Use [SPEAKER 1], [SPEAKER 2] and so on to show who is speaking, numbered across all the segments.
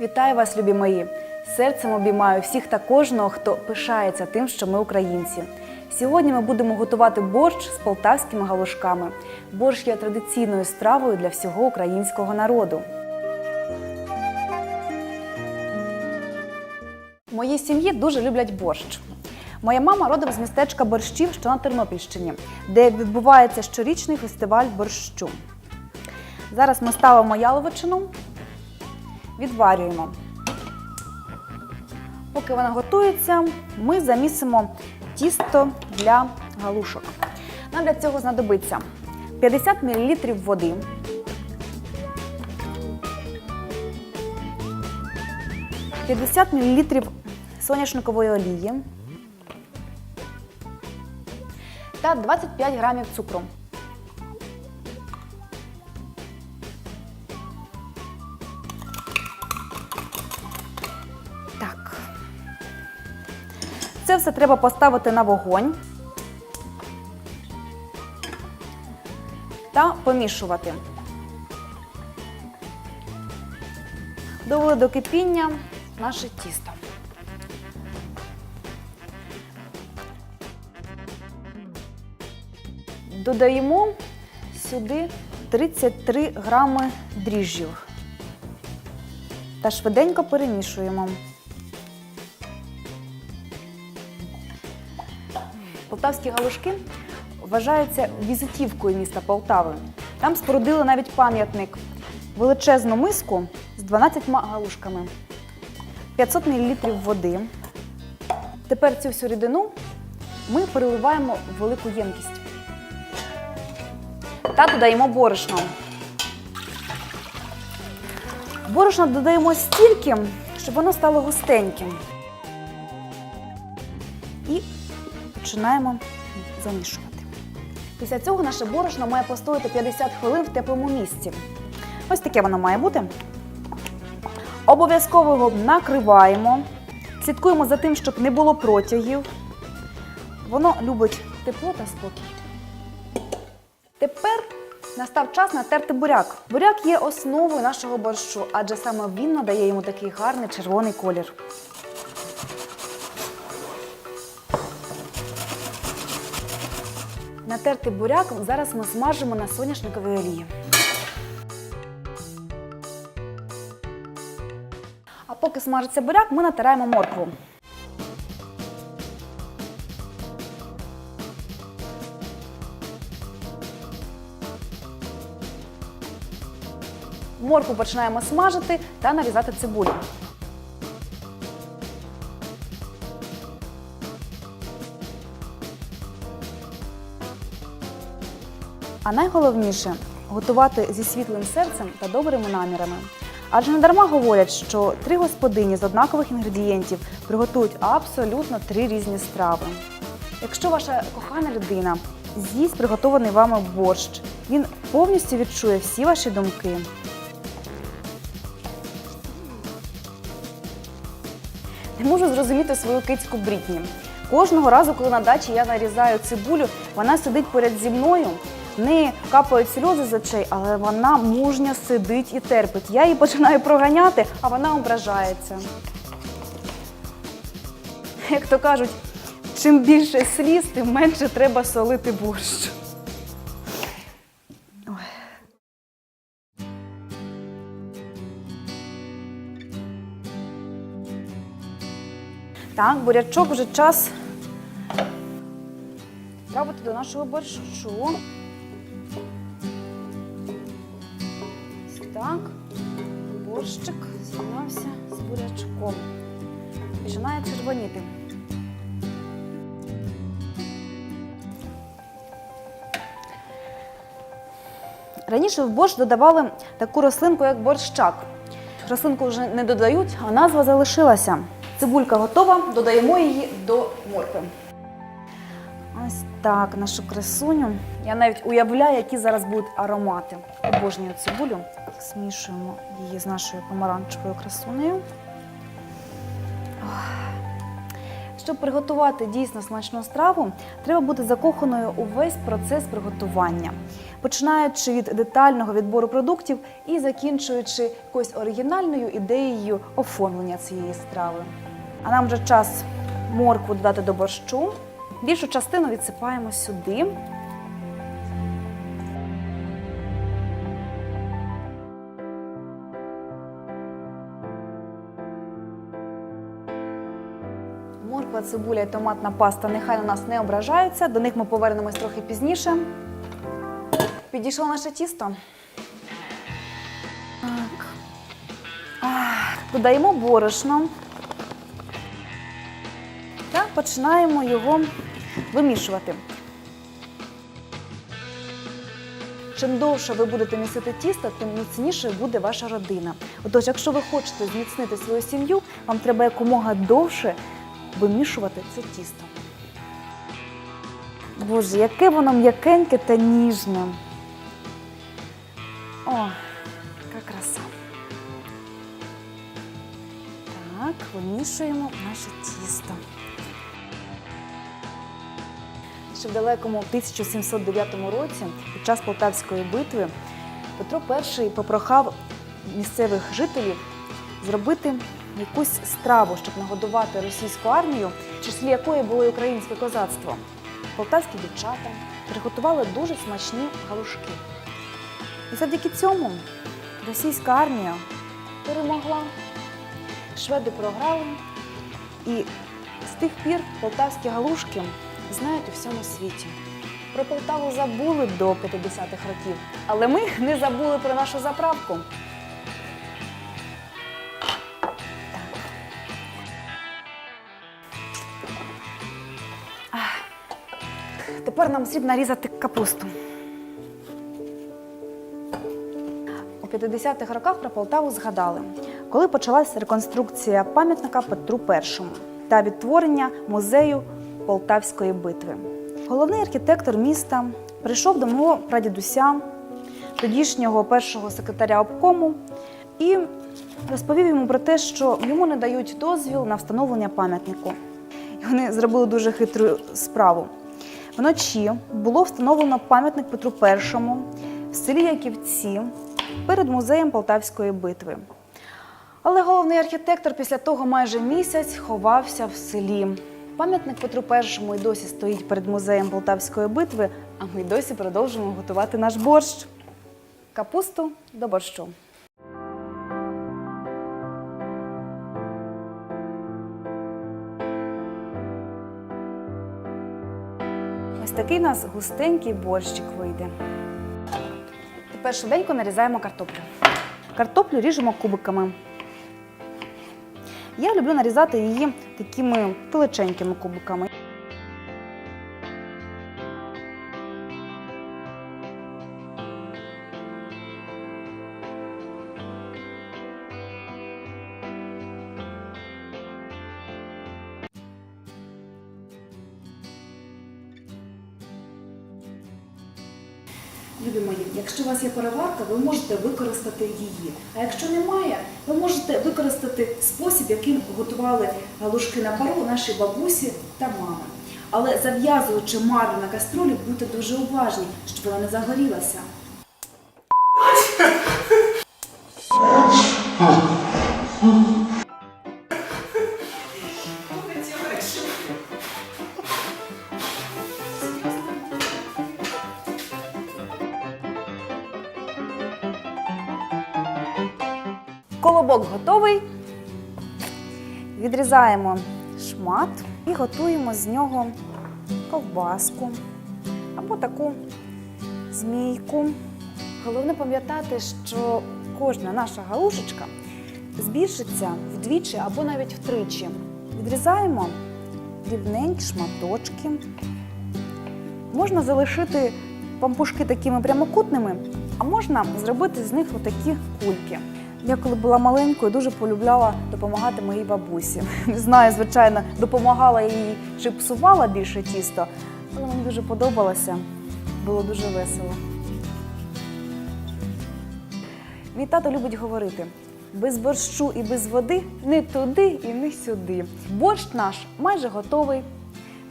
[SPEAKER 1] Вітаю вас, любі мої! Серцем обіймаю всіх та кожного, хто пишається тим, що ми українці. Сьогодні ми будемо готувати борщ з полтавськими галушками. Борщ є традиційною стравою для всього українського народу. В моїй сім'ї дуже люблять борщ. Моя мама родом з містечка Борщів, що на Тернопільщині, де відбувається щорічний фестиваль борщу. Зараз ми ставимо яловичину, відварюємо. Поки вона готується, ми замісимо тісто для галушок. Нам для цього знадобиться 50 мл води, 50 мл соняшникової олії та 25 грамів цукру. Це все треба поставити на вогонь та помішувати. Довели до кипіння наше тісто. Додаємо сюди 33 грами дріжджів та швиденько перемішуємо. Полтавські галушки вважаються візитівкою міста Полтави. Там спорудили навіть пам'ятник величезну миску з 12 галушками, 500 мл води. Тепер цю всю рідину ми переливаємо в велику ємкість та додаємо борошно. Борошно додаємо стільки, щоб воно стало густеньким. Починаємо замішувати. Після цього наше борошно має постояти 50 хвилин в теплому місці. Ось таке воно має бути. Обов'язково його накриваємо. Слідкуємо за тим, щоб не було протягів. Воно любить тепло та спокій. Тепер настав час натерти буряк. Буряк є основою нашого борщу, адже саме він надає йому такий гарний червоний колір. Натертий буряк зараз ми смажимо на соняшниковій олії. А поки смажиться буряк, ми натираємо моркву. Моркву починаємо смажити та нарізати цибулю. А найголовніше готувати зі світлим серцем та добрими намірами. Адже не дарма говорять, що три господині з однакових інгредієнтів приготують абсолютно три різні страви. Якщо ваша кохана людина з'їсть приготований вами борщ, він повністю відчує всі ваші думки. Не можу зрозуміти свою кицьку Брітні. Кожного разу, коли на дачі я нарізаю цибулю, вона сидить поряд зі мною. В неї капають сльози з очей, але вона мужньо сидить і терпить. Я її починаю проганяти, а вона ображається. Як то кажуть, чим більше сліз, тим менше треба солити борщ. Так, бурячок вже час трапити до нашого борщу. Так, борщик з'єднався з бурячком. Починає червоніти. Раніше в борщ додавали таку рослинку, як борщак. Рослинку вже не додають, а назва залишилася. Цибулька готова, додаємо її до моркви. Ось так, нашу красуню. Я навіть уявляю, які зараз будуть аромати. Обожнюю цибулю. Змішуємо її з нашою помаранчевою красунею. Щоб приготувати дійсно смачну страву, треба бути закоханою у весь процес приготування, починаючи від детального відбору продуктів і закінчуючи якоюсь оригінальною ідеєю оформлення цієї страви. А нам вже час моркву додати до борщу. Більшу частину відсипаємо сюди. Морква, цибуля і томатна паста нехай на нас не ображаються. До них ми повернемось трохи пізніше. Підійшло наше тісто. Так. Ах, Додаємо борошно та починаємо його вимішувати. Чим довше ви будете місити тісто, тим міцніше буде ваша родина. Отож, якщо ви хочете зміцнити свою сім'ю, вам треба якомога довше вимішувати це тісто. Боже, яке воно м'якеньке та ніжне. О, яка краса. Так, вимішуємо наше тісто. Ще в далекому 1709 році, під час Полтавської битви, Петро І попрохав місцевих жителів зробити якусь страву, щоб нагодувати російську армію, в числі якої було і українське козацтво. Полтавські дівчата приготували дуже смачні галушки. І завдяки цьому російська армія перемогла, шведи програли, і з тих пір полтавські галушки знають у всьому світі. Про Полтаву забули до 50-х років, але ми не забули про нашу заправку. Тепер нам потрібно нарізати капусту. У 50-х роках про Полтаву згадали, коли почалася реконструкція пам'ятника Петру І та відтворення музею Полтавської битви. Головний архітектор міста прийшов до мого прадідуся, тодішнього першого секретаря обкому, і розповів йому про те, що йому не дають дозвіл на встановлення пам'ятнику. І вони зробили дуже хитру справу. Вночі було встановлено пам'ятник Петру І в селі Яківці перед музеєм Полтавської битви. Але головний архітектор після того майже місяць ховався в селі. Пам'ятник Петру І й досі стоїть перед музеєм Полтавської битви, а ми досі продовжуємо готувати наш борщ. Капусту до борщу. Ось такий у нас густенький борщик вийде. Тепер швиденько нарізаємо картоплю. Картоплю ріжемо кубиками. Я люблю нарізати її такими величенькими кубиками. Якщо у вас є переварка, ви можете використати її. А якщо немає, ви можете використати спосіб, яким готували галушки на пару наші бабусі та мами. Але зав'язуючи марлю на каструлі, будьте дуже уважні, щоб вона не загорілася. Колобок готовий. Відрізаємо шмат і готуємо з нього ковбаску або таку змійку. Головне пам'ятати, що кожна наша галушечка збільшиться вдвічі або навіть втричі. Відрізаємо дрібненькі шматочки. Можна залишити пампушки такими прямокутними, а можна зробити з них отакі кульки. Я коли була маленькою, дуже полюбляла допомагати моїй бабусі. Не знаю, звичайно, допомагала їй чи псувала більше тісто, але мені дуже подобалося. Було дуже весело. Мій тато любить говорити: Без борщу і без води не туди і не сюди. Борщ наш майже готовий.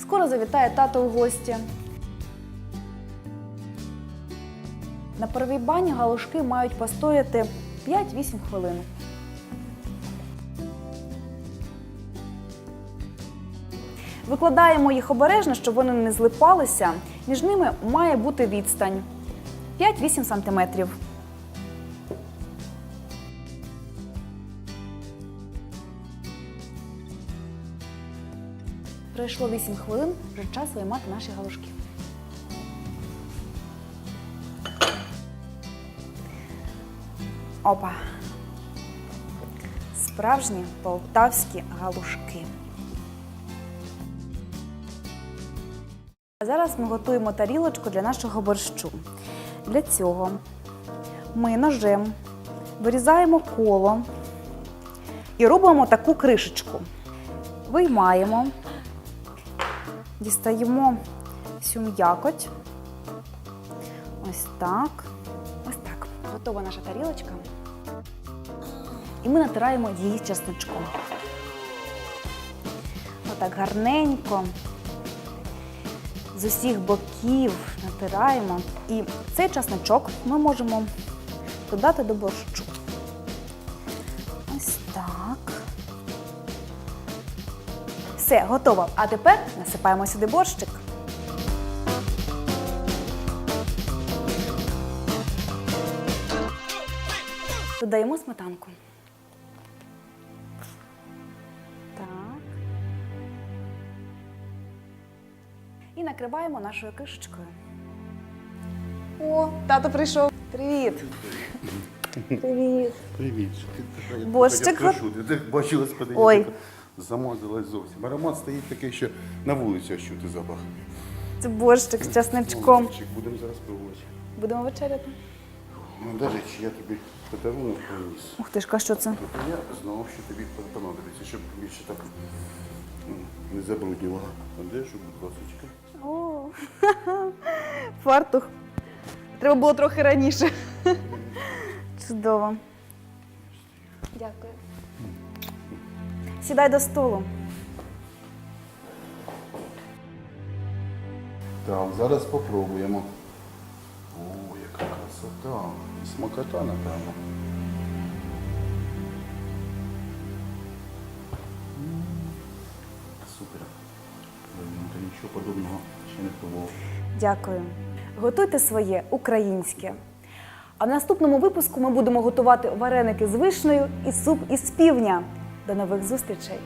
[SPEAKER 1] Скоро завітає тато у гості. На первій бані галушки мають постояти 5-8 хвилин. Викладаємо їх обережно, щоб вони не злипалися. Між ними має бути відстань 5-8 сантиметрів. Пройшло 8 хвилин, вже час виймати наші галушки. Опа. Справжні полтавські галушки. А зараз ми готуємо тарілочку для нашого борщу. Для цього ми ножем вирізаємо коло і робимо таку кришечку. Виймаємо, дістаємо всю м'якоть. Ось так. Ось так. Готова наша тарілочка. І ми натираємо її чесничком. Отак гарненько. З усіх боків натираємо. І цей чесничок ми можемо додати до борщу. Ось так. Все, готово. А тепер насипаємо сюди борщик. Додаємо сметанку. І накриваємо нашою кишечкою. О, тато прийшов. Привіт. Привіт.
[SPEAKER 2] Привіт.
[SPEAKER 1] Борщик
[SPEAKER 2] бачила, господи,
[SPEAKER 1] Ой.
[SPEAKER 2] замазалась зовсім. Аромат стоїть такий, що на вулиці аж чути запах.
[SPEAKER 1] Це борщик з часничком.
[SPEAKER 2] Борщик, Будемо зараз пробувати.
[SPEAKER 1] Будемо вечеряти.
[SPEAKER 2] Ну, навіть я тобі подарунок приніс.
[SPEAKER 1] Ух ти ж, а що це?
[SPEAKER 2] Тобто я знав, що тобі понадобиться, щоб більше так не забруднювала одежу, будь ласка.
[SPEAKER 1] О, фартух. Треба було трохи раніше. Чудово. Дякую. Сідай до столу.
[SPEAKER 2] Так, зараз спробуємо. О, яка красота. Смакота, напевно. Супер. Нічого подобного ще не пробував.
[SPEAKER 1] Дякую. Готуйте своє українське. А в наступному випуску ми будемо готувати вареники з вишнею і суп із півня. До нових зустрічей!